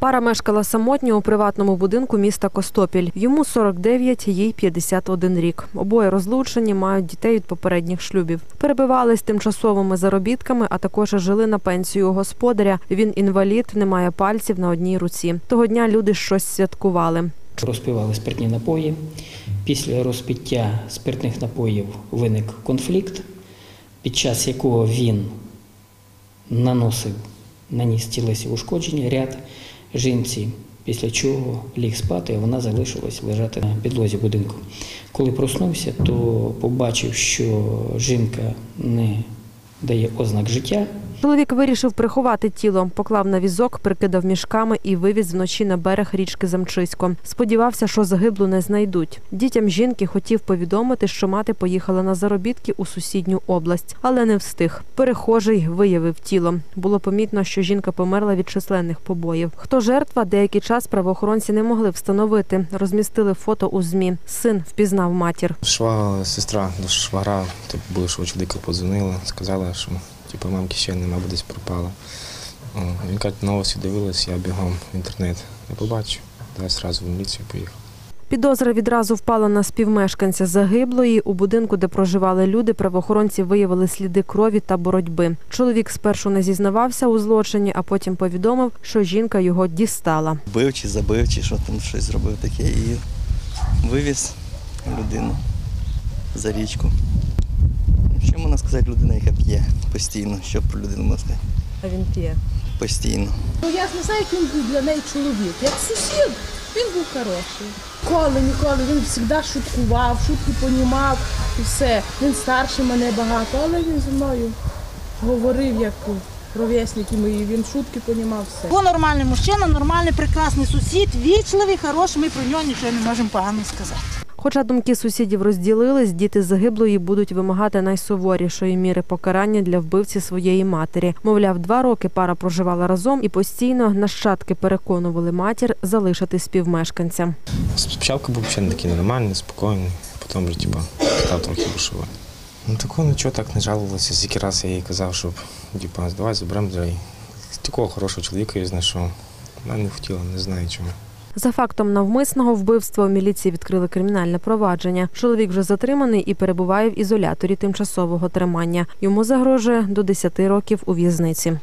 Пара мешкала самотньо у приватному будинку міста Костопіль. Йому 49, їй 51 рік. Обоє розлучені, мають дітей від попередніх шлюбів. Перебивались тимчасовими заробітками, а також жили на пенсію господаря. Він інвалід, не має пальців на одній руці. Того дня люди щось святкували. Розпивали спиртні напої. Після розпиття спиртних напоїв виник конфлікт, під час якого він наносив, наніс тілесі ушкодження ряд жінці, після чого ліг спати, а вона залишилась лежати на підлозі будинку. Коли проснувся, то побачив, що жінка не дає ознак життя. Чоловік вирішив приховати тіло, поклав на візок, прикидав мішками і вивіз вночі на берег річки Замчисько. Сподівався, що загиблу не знайдуть. Дітям жінки хотів повідомити, що мати поїхала на заробітки у сусідню область, але не встиг. Перехожий виявив тіло. Було помітно, що жінка померла від численних побоїв. Хто жертва, деякий час правоохоронці не могли встановити. Розмістили фото у змі. Син впізнав матір. Швагра, сестра до швагра, типу, бувшого чоловіка подзвонила, сказала, що типу, мамки ще нема, десь пропала. О, Він каже, новості дивилась, я бігом в інтернет. Я побачив, далі одразу в міліцію поїхав. Підозра відразу впала на співмешканця загиблої. У будинку, де проживали люди, правоохоронці виявили сліди крові та боротьби. Чоловік спершу не зізнавався у злочині, а потім повідомив, що жінка його дістала. бив чи забив, чи що там щось зробив таке, і вивіз людину за річку. Можна сказати, людина, яка п'є постійно, що про людину можна сказати? А він п'є. Постійно. Ну я ж не знаю, як він був для неї чоловік. Як сусід, він був хороший. Ніколи, ніколи, він завжди шуткував, шутки понімав і все. Він старший мене багато, але він зі мною говорив як ровесники мої, він шутки понімав все. Був нормальний мужчина, нормальний, прекрасний сусід, вічливий, хороший. Ми про нього нічого не можемо погано сказати. Хоча думки сусідів розділились, діти загиблої будуть вимагати найсуворішої міри покарання для вбивці своєї матері. Мовляв, два роки пара проживала разом і постійно нащадки переконували матір залишити співмешканця. Спочатку був ще такий нормальний, спокійний, потім вже типу, став трохи бушувати. Ну такого нічого так не жалувалося. Скільки раз я їй казав, щоб типу, давай заберемо. Такого хорошого чоловіка я знайшов. Вона не хотіла, не знаю чому. За фактом навмисного вбивства у міліції відкрили кримінальне провадження. Чоловік вже затриманий і перебуває в ізоляторі тимчасового тримання. Йому загрожує до 10 років у в'язниці.